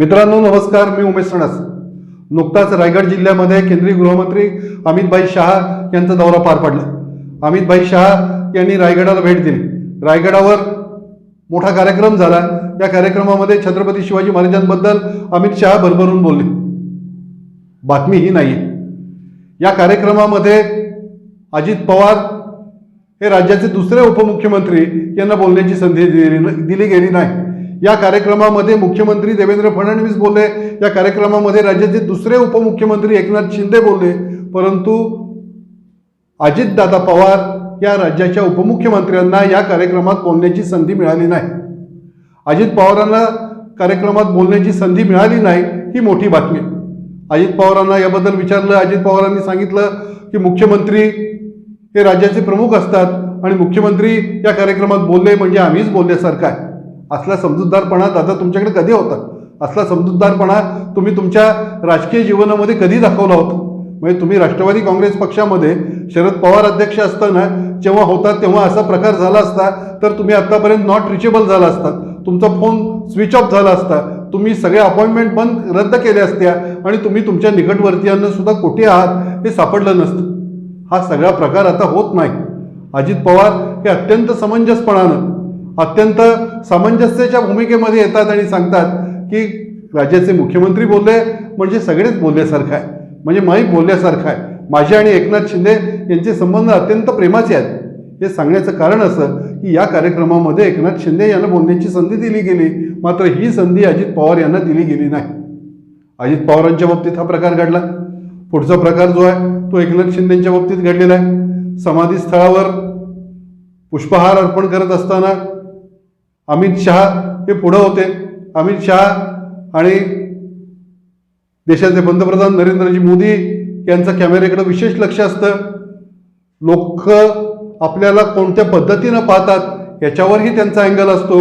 मित्रांनो नमस्कार मी उमेश सणस नुकताच रायगड जिल्ह्यामध्ये केंद्रीय गृहमंत्री अमितभाई शहा यांचा दौरा पार पडला. अमितभाई शहा यांनी रायगडाला भेट दिली. रायगडावर मोठा कार्यक्रम झाला. या कार्यक्रमामध्ये छत्रपती शिवाजी महाराजांबद्दल अमित शहा भरभरून बोलले. बातमी ही नाही या कार्यक्रमामध्ये अजित पवार हे राज्याचे दुसरे उपमुख्यमंत्री यांना बोलण्याची संधी दिली दिली गेली नाही. या कार्यक्रमामध्ये मुख्यमंत्री देवेंद्र फडणवीस बोलले. या कार्यक्रमामध्ये राज्याचे दुसरे उपमुख्यमंत्री एकनाथ शिंदे बोलले. परंतु अजितदादा पवार या राज्याच्या उपमुख्यमंत्र्यांना या कार्यक्रमात बोलण्याची संधी मिळाली नाही. अजित पवारांना कार्यक्रमात बोलण्याची संधी मिळाली नाही ही मोठी बातमी अजित पवारांना याबद्दल विचारलं अजित पवारांनी सांगितलं की मुख्यमंत्री हे राज्याचे प्रमुख असतात आणि मुख्यमंत्री या कार्यक्रमात बोलले म्हणजे आम्हीच बोलल्यासारखं आहे. असला समजूतदारपणा दादा तुमच्याकडे कधी होता? असला समजूतदारपणा तुम्ही तुमच्या राजकीय जीवनामध्ये कधी दाखवला होता? म्हणजे तुम्ही राष्ट्रवादी काँग्रेस पक्षामध्ये शरद पवार अध्यक्ष असताना जेव्हा होता तेव्हा असा प्रकार झाला असता तर तुम्ही आत्तापर्यंत नॉट रिचेबल झाला असतात तुमचा फोन स्विच ऑफ झाला असता. तुम्ही सगळे अपॉइंटमेंट बंद रद्द केल्या असत्या आणि तुम्ही तुमच्या निकटवर्तीयांना सुद्धा कुठे आहात हे सापडलं नसतं. हा सगळा प्रकार आता होत नाही. अजित पवार हे अत्यंत समंजसपणानं अत्यंत सामंजस्याच्या भूमिकेमध्ये येतात आणि सांगतात की राज्याचे मुख्यमंत्री बोलले म्हणजे सगळेच बोलल्यासारखं आहे. म्हणजे माही बोलल्यासारखं आहे. माझे आणि एकनाथ शिंदे यांचे संबंध अत्यंत प्रेमाचे आहेत. हे सांगण्याचं कारण असं की या कार्यक्रमामध्ये एकनाथ शिंदे यांना बोलण्याची संधी दिली गेली मात्र ही संधी अजित पवार यांना दिली गेली नाही. अजित पवारांच्या बाबतीत हा प्रकार घडला. पुढचा प्रकार जो आहे तो एकनाथ शिंदेच्या बाबतीत घडलेला आहे. समाधी स्थळावर पुष्पहार अर्पण करत असताना अमित शहा हे पुढं होते. अमित शहा आणि देशाचे पंतप्रधान नरेंद्रजी मोदी यांचं कॅमेऱ्याकडे विशेष लक्ष असतं. लोक आपल्याला कोणत्या पद्धतीनं पाहतात याच्यावरही त्यांचा अँगल असतो.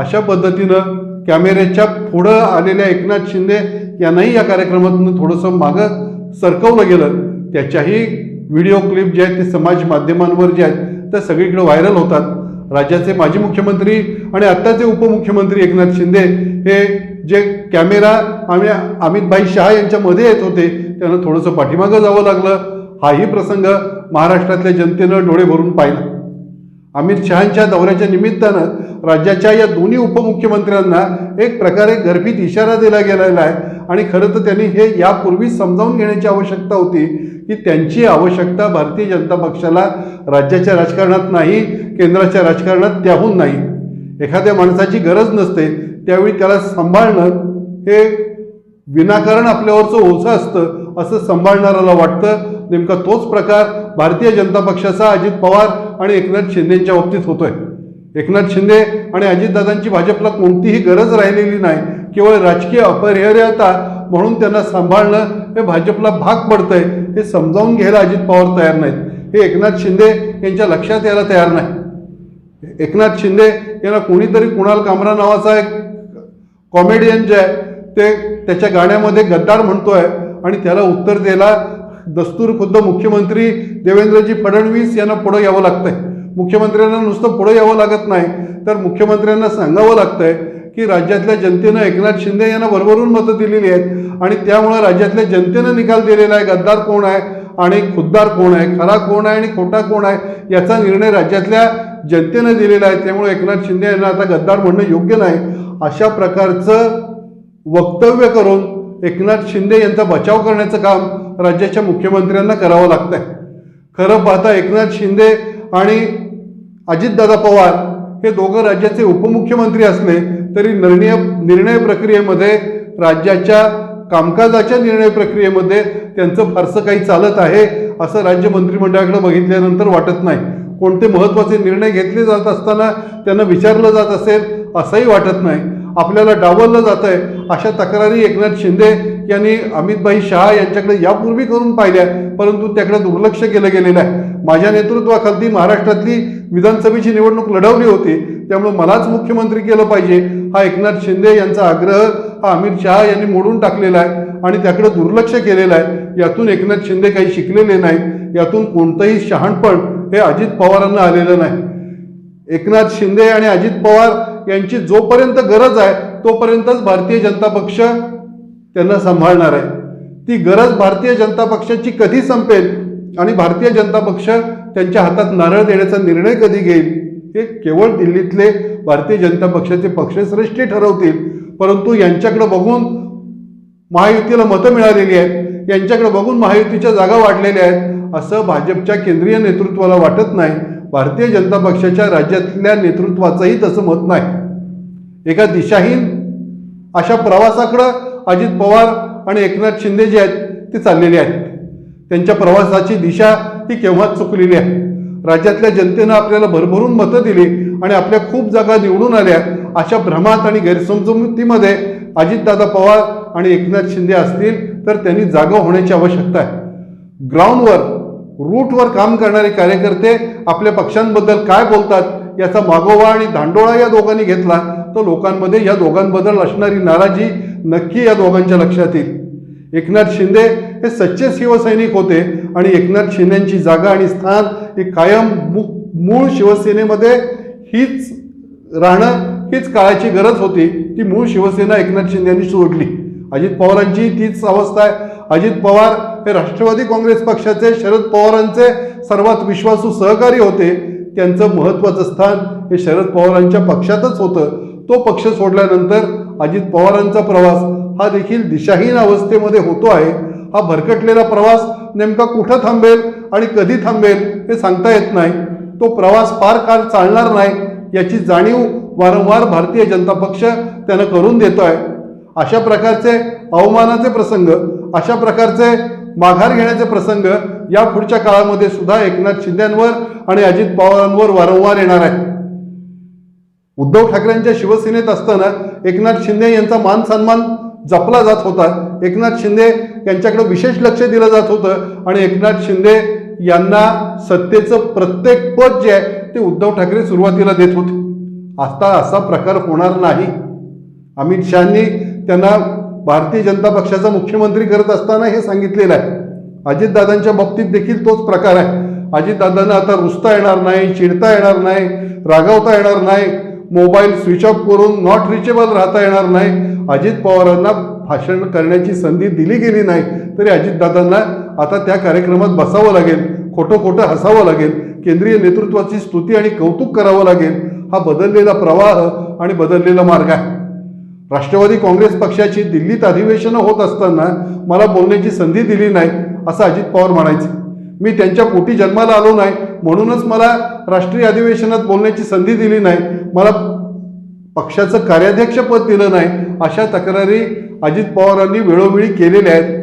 अशा पद्धतीनं कॅमेऱ्याच्या पुढं आलेल्या एकनाथ शिंदे यांनाही या कार्यक्रमातून थोडंसं मागं सरकवलं गेलं. त्याच्याही व्हिडिओ क्लिप जे आहेत ते समाज माध्यमांवर जे आहेत ते सगळीकडे व्हायरल होतात. राज्याचे माजी मुख्यमंत्री आणि आत्ताचे उपमुख्यमंत्री एकनाथ शिंदे हे जे कॅमेरा आम्ही अमितभाई शहा यांच्यामध्ये येत होते त्यांना थोडंसं पाठीमागं जावं लागलं. हाही प्रसंग महाराष्ट्रातल्या जनतेनं डोळे भरून पाहिला. अमित शहांच्या दौऱ्याच्या निमित्तानं राज्याच्या या दोन्ही उपमुख्यमंत्र्यांना एक प्रकारे गर्भित इशारा दिला गेलेला आहे आणि खरं तर त्यांनी हे यापूर्वीच समजावून घेण्याची आवश्यकता होती की त्यांची आवश्यकता भारतीय जनता पक्षाला राज्याच्या राजकारणात नाही केंद्राच्या राजकारणात त्याहून नाही. एखाद्या माणसाची गरज नसते त्यावेळी त्याला सांभाळणं हे विनाकारण आपल्यावरचं ओझं असतं असं सांभाळणाऱ्याला वाटतं. नेमका तोच प्रकार भारतीय जनता पक्षाचा अजित पवार आणि एकनाथ शिंदेच्या बाबतीत होतोय. एकनाथ शिंदे आणि अजितदादांची भाजपला कोणतीही गरज राहिलेली नाही केवळ राजकीय अपरिहार्यता म्हणून त्यांना सांभाळणं हे भाजपला भाग पडतंय हे समजावून घ्यायला अजित पवार तयार नाहीत. हे एकनाथ शिंदे यांच्या लक्षात यायला तयार नाही एकनाथ शिंदे यांना कोणीतरी कुणाल कामरा नावाचा एक कॉमेडियन जे आहे ते त्याच्या गाण्यामध्ये गद्दार म्हणतोय आणि त्याला उत्तर द्यायला दस्तूर खुद्द मुख्यमंत्री देवेंद्रजी फडणवीस यांना पुढं यावं लागतंय. मुख्यमंत्र्यांना नुसतं पुढं यावं लागत नाही तर मुख्यमंत्र्यांना सांगावं लागतंय की राज्यातल्या जनतेनं एकनाथ शिंदे यांना भरभरून मतं दिलेली आहेत आणि त्यामुळं राज्यातल्या जनतेनं निकाल दिलेला आहे गद्दार कोण आहे? आणि खुद्दार कोण आहे खरा कोण आहे आणि खोटा कोण आहे याचा निर्णय राज्यातल्या जनतेनं दिलेला आहे. त्यामुळे एकनाथ शिंदे यांना आता गद्दार म्हणणं योग्य नाही. अशा प्रकारचं वक्तव्य करून एकनाथ शिंदे यांचा बचाव करण्याचं काम राज्याच्या मुख्यमंत्र्यांना करावं लागतं आहे खरं पाहता एकनाथ शिंदे आणि अजितदादा पवार हे दोघं राज्याचे उपमुख्यमंत्री असले तरी निर्णय निर्णय प्रक्रियेमध्ये राज्याच्या कामकाजाच्या निर्णय प्रक्रियेमध्ये त्यांचं फारसं काही चालत आहे असं राज्य मंत्रिमंडळाकडे बघितल्यानंतर वाटत नाही. कोणते महत्त्वाचे निर्णय घेतले जात असताना त्यांना विचारलं जात असेल असंही वाटत नाही. आपल्याला डावललं जात आहे अशा तक्रारी एकनाथ शिंदे यांनी अमितभाई शहा यांच्याकडे यापूर्वी करून पाहिल्या परंतु त्याकडे दुर्लक्ष केलं गेलेलं आहे. माझ्या नेतृत्वाखाली महाराष्ट्रातली विधानसभेची निवडणूक लढवली होती त्यामुळे मलाच मुख्यमंत्री केलं पाहिजे हा एकनाथ शिंदे यांचा आग्रह हा अमित शहा यांनी मोडून टाकलेला आहे आणि त्याकडे दुर्लक्ष केलेलं आहे. यातून एकनाथ शिंदे काही शिकलेले नाहीत. यातून कोणतंही शहाणपण हे अजित पवारांना आलेलं नाही. एकनाथ शिंदे आणि अजित पवार यांची जोपर्यंत गरज आहे तोपर्यंतच भारतीय जनता पक्ष त्यांना सांभाळणार आहे. ती गरज भारतीय जनता पक्षाची कधी संपेल आणि भारतीय जनता पक्ष त्यांच्या हातात नारळ देण्याचा निर्णय कधी घेईल हे केवळ दिल्लीतले भारतीय जनता पक्षाचे पक्षश्रेष्ठी ठरवतील. परंतु यांच्याकडे बघून महायुतीला मतं मिळालेली आहेत यांच्याकडे बघून महायुतीच्या जागा वाढलेल्या आहेत असं भाजपच्या केंद्रीय नेतृत्वाला वाटत नाही. भारतीय जनता पक्षाच्या राज्यातल्या नेतृत्वाचंही तसं मत नाही. एका दिशाहीन अशा प्रवासाकडं अजित पवार आणि एकनाथ शिंदे जे आहेत ते चाललेले आहेत. त्यांच्या प्रवासाची दिशा ही केव्हाच चुकलेली आहे. राज्यातल्या जनतेनं आपल्याला भरभरून मतं दिली आणि आपल्या खूप जागा निवडून आल्या. अशा भ्रमात आणि गैरसमजुतीमध्ये अजितदादा पवार आणि एकनाथ शिंदे असतील तर त्यांनी जागा होण्याची आवश्यकता आहे. ग्राउंडवर रूटवर काम करणारे कार्यकर्ते आपल्या पक्षांबद्दल काय बोलतात याचा मागोवा आणि धांडोळा या दोघांनी घेतला तर लोकांमध्ये या दोघांबद्दल असणारी नाराजी नक्की या दोघांच्या लक्षात येईल. एकनाथ शिंदे हे सच्चे शिवसैनिक होते आणि एकनाथ शिंदेची जागा आणि स्थान हे कायम मूळ शिवसेनेमध्ये हीच राहणं हीच काळाची गरज होती. ती मूळ शिवसेना एकनाथ शिंदे यांनी सोडली. अजित पवारांची तीच अवस्था आहे. अजित पवार हे राष्ट्रवादी काँग्रेस पक्षाचे शरद पवारांचे सर्वात विश्वासू सहकारी होते. त्यांचं महत्त्वाचं स्थान हे शरद पवारांच्या पक्षातच होतं. तो पक्ष सोडल्यानंतर अजित पवारांचा प्रवास हा देखील दिशाहीन अवस्थेमध्ये होतो आहे. हा भरकटलेला प्रवास नेमका कुठं थांबेल आणि कधी थांबेल हे सांगता येत नाही. तो प्रवास फार काळ चालणार नाही. याची जाणीव वारंवार भारतीय जनता पक्ष त्यानं करून देतो आहे अशा प्रकारचे अवमानाचे प्रसंग अशा प्रकारचे माघार घेण्याचे प्रसंग या पुढच्या काळामध्ये सुद्धा एकनाथ शिंद्यांवर आणि अजित पवारांवर वारंवार येणार आहे उद्धव ठाकरेंच्या शिवसेनेत असताना एकनाथ शिंदे यांचा मान सन्मान जपला जात होता. एकनाथ शिंदे यांच्याकडे विशेष लक्ष दिलं जात होतं आणि एकनाथ शिंदे यांना सत्तेचं प्रत्येक पद जे आहे ते उद्धव ठाकरे सुरुवातीला देत होते. आता असा प्रकार होणार नाही. अमित शहानी त्यांना भारतीय जनता पक्षाचा मुख्यमंत्री करत असताना हे सांगितलेलं आहे. अजितदादांच्या बाबतीत देखील तोच प्रकार आहे. अजितदादांना आता रुसता येणार नाही चिडता येणार नाही रागावता येणार नाही मोबाईल स्विच ऑफ करून नॉट रिचेबल राहता येणार नाही. अजित पवारांना भाषण करण्याची संधी दिली गेली नाही तरी अजितदादांना आता त्या कार्यक्रमात बसावं लागेल. खोटं खोटं हसावं लागेल केंद्रीय नेतृत्वाची स्तुती आणि कौतुक करावं लागेल हा बदललेला प्रवाह आणि बदललेला मार्ग आहे. राष्ट्रवादी काँग्रेस पक्षाची दिल्लीत अधिवेशनं होत असताना मला बोलण्याची संधी दिली नाही असं अजित पवार म्हणायचे. मी त्यांच्या पोटी जन्माला आलो नाही म्हणूनच मला राष्ट्रीय अधिवेशनात बोलण्याची संधी दिली नाही मला पक्षाचं कार्याध्यक्षपद दिलं नाही अशा तक्रारी अजित पवारांनी वेळोवेळी केलेल्या आहेत.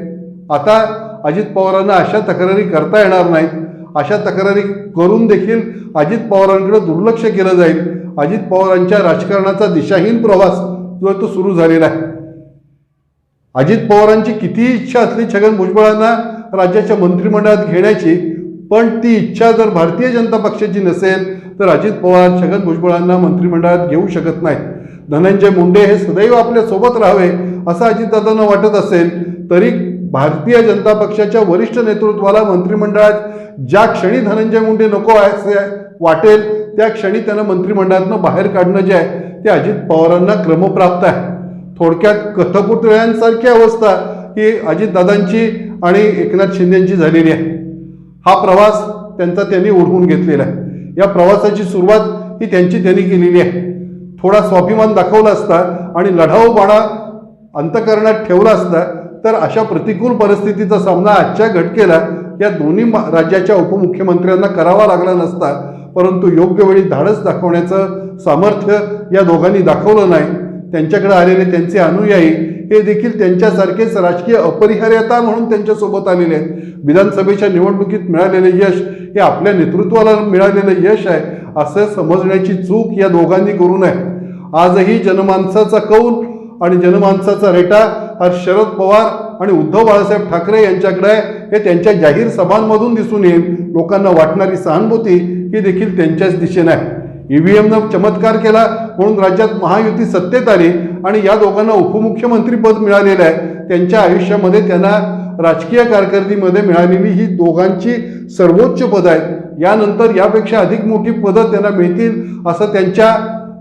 आता अजित पवारांना अशा तक्रारी करता येणार नाहीत. अशा तक्रारी करून देखील अजित पवारांकडे दुर्लक्ष केलं जाईल. अजित पवारांच्या राजकारणाचा दिशाहीन प्रवास जो आहे तो सुरू झालेला आहे. अजित पवारांची किती इच्छा असली छगन भुजबळांना राज्याच्या मंत्रिमंडळात घेण्याची पण ती इच्छा जर भारतीय जनता पक्षाची नसेल तर अजित पवार छगन भुजबळांना मंत्रिमंडळात घेऊ शकत नाही धनंजय मुंडे हे सदैव आपल्यासोबत राहावे असं अजितदादांना वाटत असेल तरी भारतीय जनता पक्षाच्या वरिष्ठ नेतृत्वाला मंत्रिमंडळात ज्या क्षणी धनंजय मुंडे नको आहे असे वाटेल त्या क्षणी त्यांना मंत्रिमंडळातनं बाहेर काढणं जे आहे ते अजित पवारांना क्रमप्राप्त आहे. थोडक्यात कथपुतळ्यांसारखी अवस्था ही अजितदादांची आणि एकनाथ शिंदेची झालेली आहे. हा प्रवास त्यांचा त्यांनी ओढवून घेतलेला आहे. या प्रवासाची सुरुवात ही त्यांची त्यांनी केलेली आहे. थोडा स्वाभिमान दाखवला असता आणि लढाऊ बाणा अंतकरणात ठेवला असता तर अशा प्रतिकूल परिस्थितीचा सामना आजच्या घटकेला या दोन्ही राज्याच्या उपमुख्यमंत्र्यांना करावा लागला नसता परंतु योग्य वेळी धाडस दाखवण्याचं सामर्थ्य या दोघांनी दाखवलं नाही. त्यांच्याकडे आलेले त्यांचे अनुयायी हे देखील त्यांच्यासारखेच राजकीय अपरिहार्यता म्हणून त्यांच्यासोबत आलेले आहेत. विधानसभेच्या निवडणुकीत मिळालेले यश हे आपल्या नेतृत्वाला मिळालेलं यश आहे असं समजण्याची चूक या दोघांनी करू नये. आजही जनमानसाचा कौल आणि जनमानसाचा रेटा हा शरद पवार आणि उद्धव बाळासाहेब ठाकरे यांच्याकडे आहे. हे त्यांच्या जाहीर सभांमधून दिसून येईल. लोकांना वाटणारी सहानुभूती ही देखील त्यांच्याच दिशेने आहे. ईव्हीएमनं चमत्कार केला म्हणून राज्यात महायुती सत्तेत आली आणि या दोघांना उपमुख्यमंत्रीपद मिळालेलं आहे. त्यांच्या आयुष्यामध्ये त्यांना राजकीय कारकिर्दीमध्ये मिळालेली ही दोघांची सर्वोच्च पदं आहेत. यानंतर यापेक्षा अधिक मोठी पदं त्यांना मिळतील असं त्यांच्या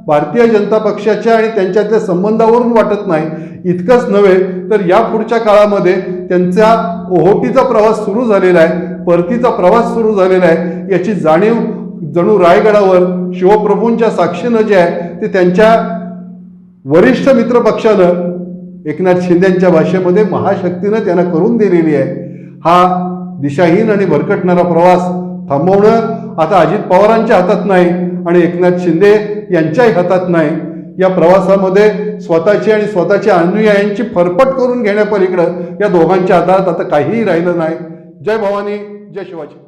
भारतीय जनता पक्षाच्या आणि त्यांच्यातल्या संबंधावरून वाटत नाही इतकंच नव्हे तर या पुढच्या काळामध्ये त्यांचा ओहोटीचा प्रवास सुरू झालेला आहे परतीचा प्रवास सुरू झालेला आहे याची जाणीव जणू रायगडावर शिवप्रभूंच्या साक्षीनं जे आहे ते त्यांच्या वरिष्ठ मित्र पक्षानं एकनाथ शिंदेच्या भाषेमध्ये महाशक्तीनं त्यांना करून दिलेली आहे. हा दिशाहीन आणि भरकटणारा प्रवास थांबवणं आता अजित पवारांच्या हातात नाही आणि एकनाथ शिंदे यांच्याही हातात नाही. या प्रवासामध्ये स्वतःची आणि स्वतःच्या अनुयायांची फरफट करून घेण्यापलीकडं या दोघांच्या हातात आता काहीही राहिलं नाही. जय भवानी जय शिवाजी.